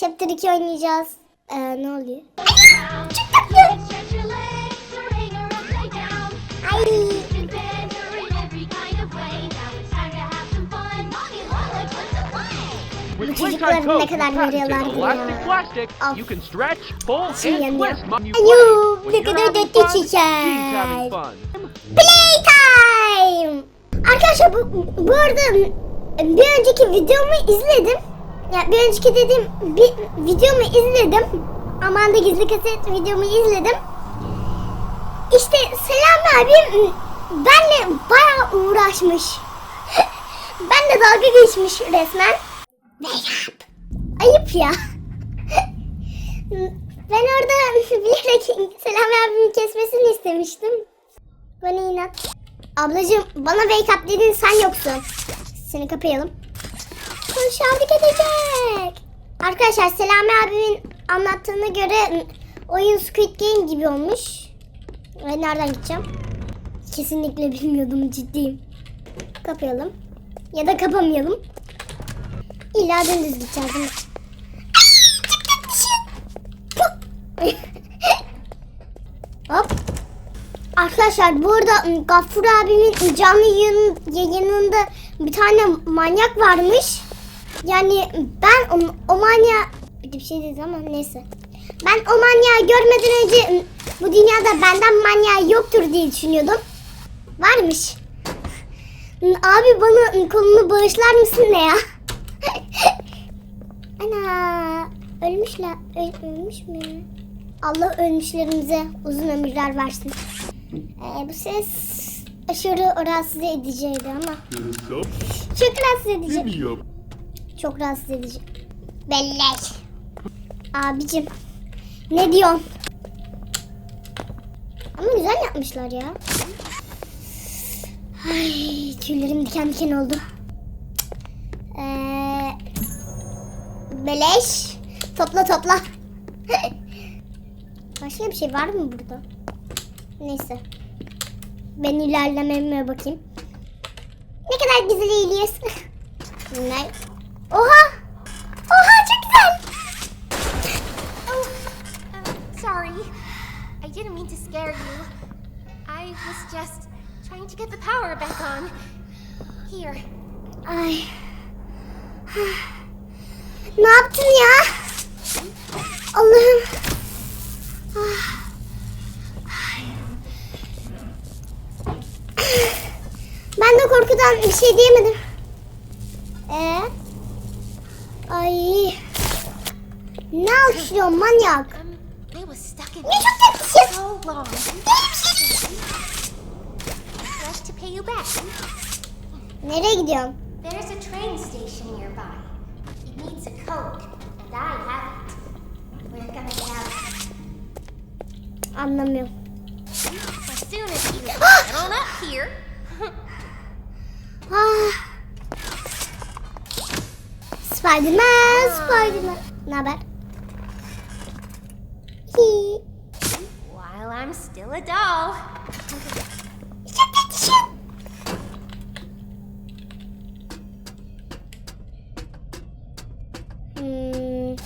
Chapter 2 oynayacağız. Ee, ne oluyor? Ay. Wants to play. Bu Playtime ne kadar elastic ya. Of. you can stretch, pull, Şimdi and yanıyor. Ayuu, play. ne kadar tatlı çiçek. Playtime! Arkadaşlar bu, bu arada bir önceki videomu izledim. Ya bir önceki dediğim bir videomu izledim. Aman da gizli kaset videomu izledim. İşte Selam abim benle bayağı uğraşmış. benle dalga geçmiş resmen. Ayıp. Ayıp ya. Ben orada bilerek Selam abimin kesmesini istemiştim. Bana inat. Ablacığım bana wake up dedin sen yoksun. Seni kapayalım. Konuşardık edecek. Arkadaşlar Selami abimin anlattığına göre oyun Squid Game gibi olmuş. Ve nereden gideceğim? Kesinlikle bilmiyordum ciddiyim. Kapayalım. Ya da kapamayalım. İlla dümdüz gideceğiz? Hop. Arkadaşlar burada Gaffur abimin canlı yayın, yayınında bir tane manyak varmış. Yani ben o, o manyağı bir şey dedi ama neyse. Ben o manyağı görmeden önce ım, bu dünyada benden manyağı yoktur diye düşünüyordum. Varmış. Abi bana ım, kolunu bağışlar mısın ne ya? Ana ölmüşler. Öl- ölmüş mü? Allah ölmüşlerimize uzun ömürler versin. Ee, bu ses aşırı rahatsız ediciydi ama. Çok rahatsız edici. Çok rahatsız edici. Bellek. Abicim. Ne diyorsun? Ama güzel yapmışlar ya. Ay tüylerim diken diken oldu. Ee, beleş. Topla topla. Başka bir şey var mı burada? Neyse. Ben ilerlememe bakayım. Ne kadar güzel eğiliyorsun. Bunlar. Oha! Oha çok güzel. Oh, sorry. I didn't mean to scare you. I was just trying to get the power back on. Here. Ay. ne yaptın ya? Allah'ım. Ah. Ben de korkudan bir şey diyemedim. Ne alkışlıyorsun manyak? They was stuck in Ne çok tatlısın. so long. Rush to pay you back. Nereye gidiyorsun? There's a train station nearby. It needs a code, and I have it. We're gonna get out Anlamıyorum. as soon as you get on up here. Ah. Spiderman, Spiderman. Ne haber? Hi. While I'm still a doll. Çok tatlısın. Hmm.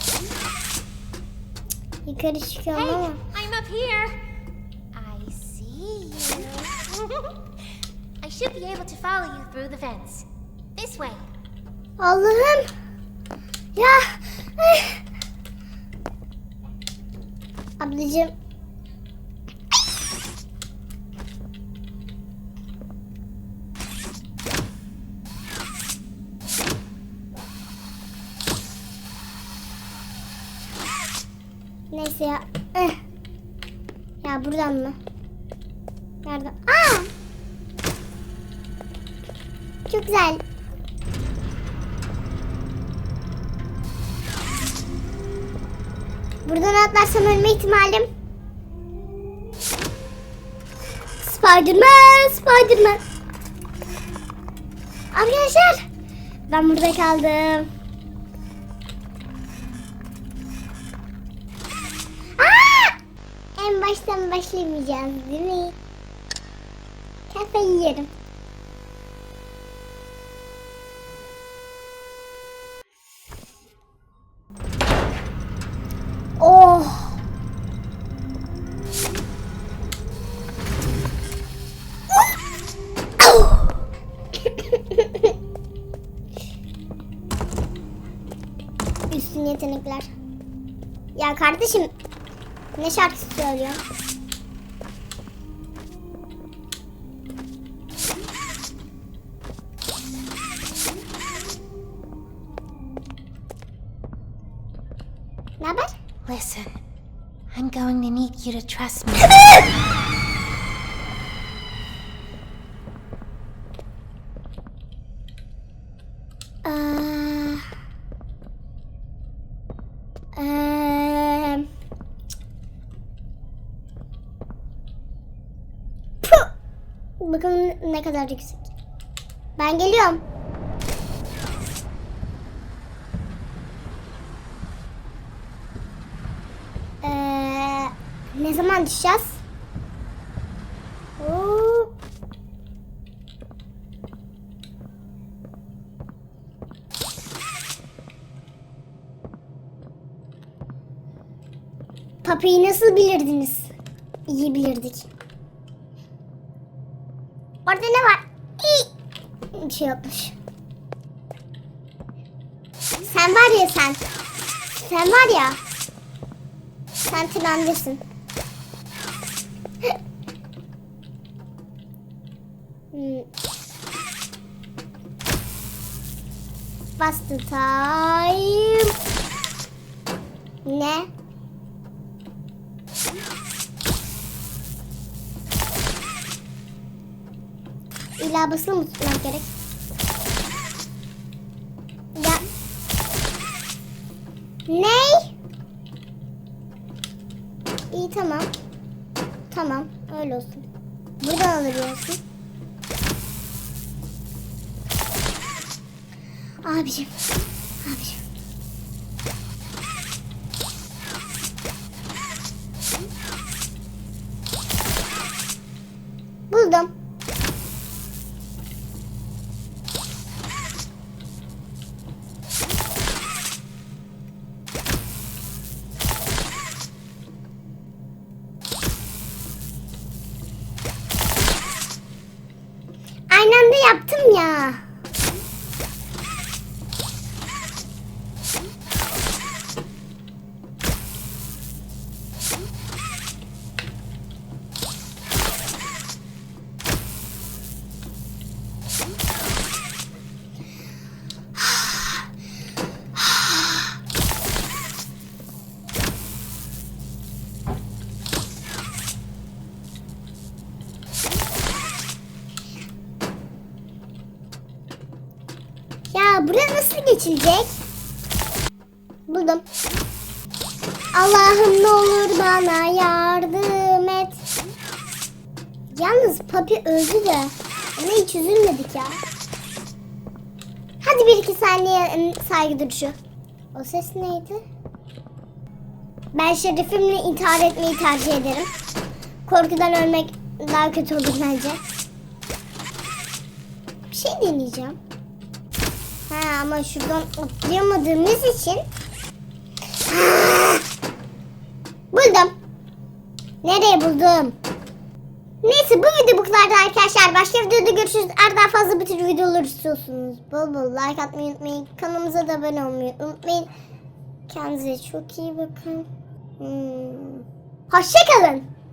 Yukarı çıkıyorum Hey, ama. I'm up here. I see you. I should be able to follow you through the vents. This way. Allah'ım. Ya. eh. Ablacığım. Neyse ya. Eh. Ya buradan mı? Nereden? Aa! Çok güzel. Buradan atlarsam ölme ihtimalim. Spiderman, Spiderman. Arkadaşlar, ben burada kaldım. Aa! En baştan başlamayacağız değil mi? Kafayı yerim. Ya kardeşim ne şarkısı söylüyor? Ne haber? Listen, I'm going to need you to trust me. Bakalım ne kadar yüksek. Ben geliyorum. Eee, ne zaman düşeceğiz? Oo. Papi'yi nasıl bilirdiniz? İyi bilirdik. Orada ne var? İyi. Bir şey yokmuş. Sen var ya sen. Sen var ya. Sen trendesin. Hmm. Bastı time. Ne? İlla basılı mı tutmak gerek? Ya. Ne? İyi tamam. Tamam öyle olsun. Buradan alabiliyorsun. Abicim. Abicim. Yaptım ya. Geçilecek? Buldum. Allah'ım ne olur bana yardım et. Yalnız Papi öldü de ona hiç üzülmedik ya. Hadi bir iki saniye ım, saygı duruşu. O ses neydi? Ben şerefimle intihar etmeyi tercih ederim. Korkudan ölmek daha kötü olur bence. Bir şey deneyeceğim. Ha ama şuradan atlayamadığımız için. Buldum. Nereye buldum? Neyse bu video bu kadardı arkadaşlar. Başka videoda görüşürüz. Eğer daha fazla bu tür videolar istiyorsunuz. Bol bol like atmayı unutmayın. Kanalımıza da abone olmayı unutmayın. Kendinize çok iyi bakın. Hmm. Hoşçakalın.